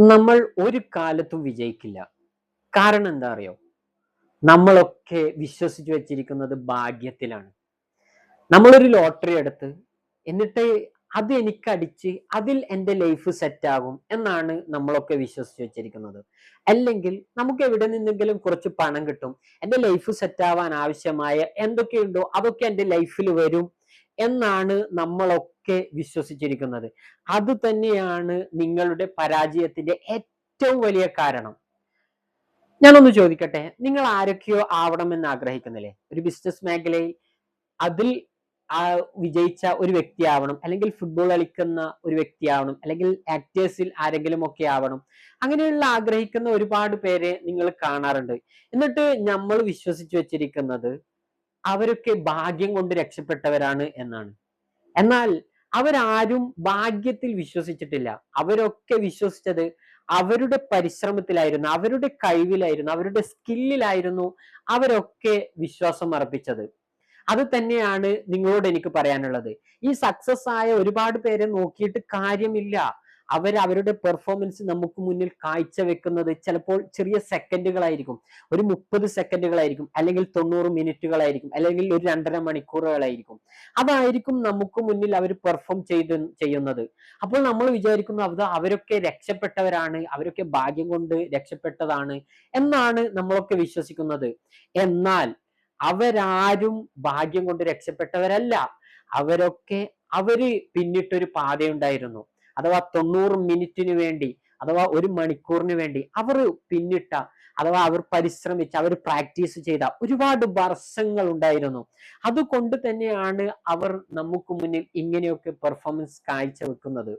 നമ്മൾ ഒരു കാലത്തും വിജയിക്കില്ല. കാരണം എന്താ അറിയോ? നമ്മളൊക്കെ വിശ്വസിച്ചു വെച്ചിരിക്കുന്നത് ഭാഗ്യത്തിലാണ്. നമ്മളൊരു ലോട്ടറി എടുത്ത് എന്നിട്ട് അത് എനിക്ക് അടിച്ച് അതിൽ എന്റെ ലൈഫ് സെറ്റാകും എന്നാണ് നമ്മളൊക്കെ വിശ്വസിച്ച് വെച്ചിരിക്കുന്നത്. അല്ലെങ്കിൽ നമുക്ക് എവിടെ നിന്നെങ്കിലും കുറച്ച് പണം കിട്ടും. എന്റെ ലൈഫ് സെറ്റാവാൻ ആവശ്യമായ എന്തൊക്കെയുണ്ടോ അതൊക്കെ എന്റെ ലൈഫിൽ വരും. എന്നാണ് നമ്മളൊക്കെ വിശ്വസിച്ചിരിക്കുന്നത്. അത് തന്നെയാണ് നിങ്ങളുടെ പരാജയത്തിന്റെ ഏറ്റവും വലിയ കാരണം. ഞാനൊന്ന് ചോദിക്കട്ടെ നിങ്ങൾ ആരൊക്കെയോ ആവണമെന്ന് ആഗ്രഹിക്കുന്നില്ലേ? ഒരു ബിസിനസ് മേഖലയിൽ അതിൽ വിജയിച്ച ഒരു വ്യക്തി ആവണം അല്ലെങ്കിൽ ഫുട്ബോൾ കളിക്കുന്ന ഒരു വ്യക്തി ആവണം അല്ലെങ്കിൽ ആക്ടേഴ്സിൽ ആരെങ്കിലും ഒക്കെ ആവണം. അങ്ങനെയുള്ള ആഗ്രഹിക്കുന്ന ഒരുപാട് പേരെ നിങ്ങൾ കാണാറുണ്ട്. എന്നിട്ട് നമ്മൾ വിശ്വസിച്ചു വെച്ചിരിക്കുന്നത് അവരൊക്കെ ഭാഗ്യം കൊണ്ട് രക്ഷപ്പെട്ടവരാണ് എന്നാണ്. എന്നാൽ അവരാരും ഭാഗ്യത്തിൽ വിശ്വസിച്ചിട്ടില്ല. അവരൊക്കെ വിശ്വസിച്ചത് അവരുടെ പരിശ്രമത്തിലായിരുന്നു അവരുടെ കഴിവിലായിരുന്നു അവരുടെ സ്കില്ലിലായിരുന്നു അവരൊക്കെ വിശ്വാസം അർപ്പിച്ചത്. അത് തന്നെയാണ് നിങ്ങളോട് എനിക്ക് പറയാനുള്ളത്. ഈ സക്സസ് ആയ ഒരുപാട് പേരെ നോക്കിയിട്ട് കാര്യമില്ല. അവർ അവരുടെ പെർഫോമൻസ് നമുക്ക് മുന്നിൽ കാഴ്ചവെക്കുന്നത് ചിലപ്പോൾ ചെറിയ സെക്കൻഡുകളായിരിക്കും ഒരു മുപ്പത് സെക്കൻഡുകളായിരിക്കും അല്ലെങ്കിൽ തൊണ്ണൂറ് മിനിറ്റുകളായിരിക്കും അല്ലെങ്കിൽ ഒരു രണ്ടര മണിക്കൂറുകളായിരിക്കും. അതായിരിക്കും നമുക്ക് മുന്നിൽ അവർ പെർഫോം ചെയ്ത് ചെയ്യുന്നത്. അപ്പോൾ നമ്മൾ വിചാരിക്കുന്നു അത് അവരൊക്കെ രക്ഷപ്പെട്ടവരാണ് അവരൊക്കെ ഭാഗ്യം കൊണ്ട് രക്ഷപ്പെട്ടതാണ് എന്നാണ് നമ്മളൊക്കെ വിശ്വസിക്കുന്നത്. എന്നാൽ അവരാരും ഭാഗ്യം കൊണ്ട് രക്ഷപ്പെട്ടവരല്ല. അവരൊക്കെ അവർ പിന്നിട്ടൊരു പാതയുണ്ടായിരുന്നു. അഥവാ തൊണ്ണൂറ് മിനിറ്റിന് വേണ്ടി അഥവാ ഒരു മണിക്കൂറിന് വേണ്ടി അവർ പിന്നിട്ട അഥവാ അവർ പരിശ്രമിച്ച അവർ പ്രാക്ടീസ് ചെയ്ത ഒരുപാട് വർഷങ്ങൾ ഉണ്ടായിരുന്നു. അതുകൊണ്ട് തന്നെയാണ് അവർ നമുക്ക് മുന്നിൽ ഇങ്ങനെയൊക്കെ പെർഫോമൻസ് കാഴ്ചവെക്കുന്നത്.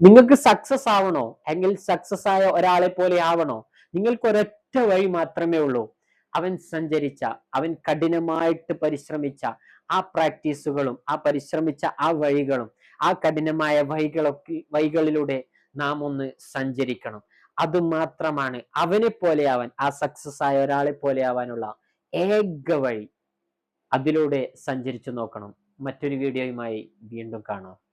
നിങ്ങൾക്ക് സക്സസ് ആവണോ? അല്ലെങ്കിൽ സക്സസ് ആയ ഒരാളെ പോലെ ആവണോ? നിങ്ങൾക്ക് ഒരൊറ്റ വഴി മാത്രമേ ഉള്ളൂ. അവൻ സഞ്ചരിച്ച അവൻ കഠിനമായിട്ട് പരിശ്രമിച്ച ആ പ്രാക്ടീസുകളും ആ പരിശ്രമിച്ച ആ വഴികളും ആ കഠിനമായ വഴികളൊക്കെ വഴികളിലൂടെ നാം ഒന്ന് സഞ്ചരിക്കണം. അത് മാത്രമാണ് അവനെ പോലെ ആവാൻ ആ സക്സസ് ആയ ഒരാളെ പോലെയാവാനുള്ള ഏക വഴി. അതിലൂടെ സഞ്ചരിച്ചു നോക്കണം. മറ്റൊരു വീഡിയോയുമായി വീണ്ടും കാണാം.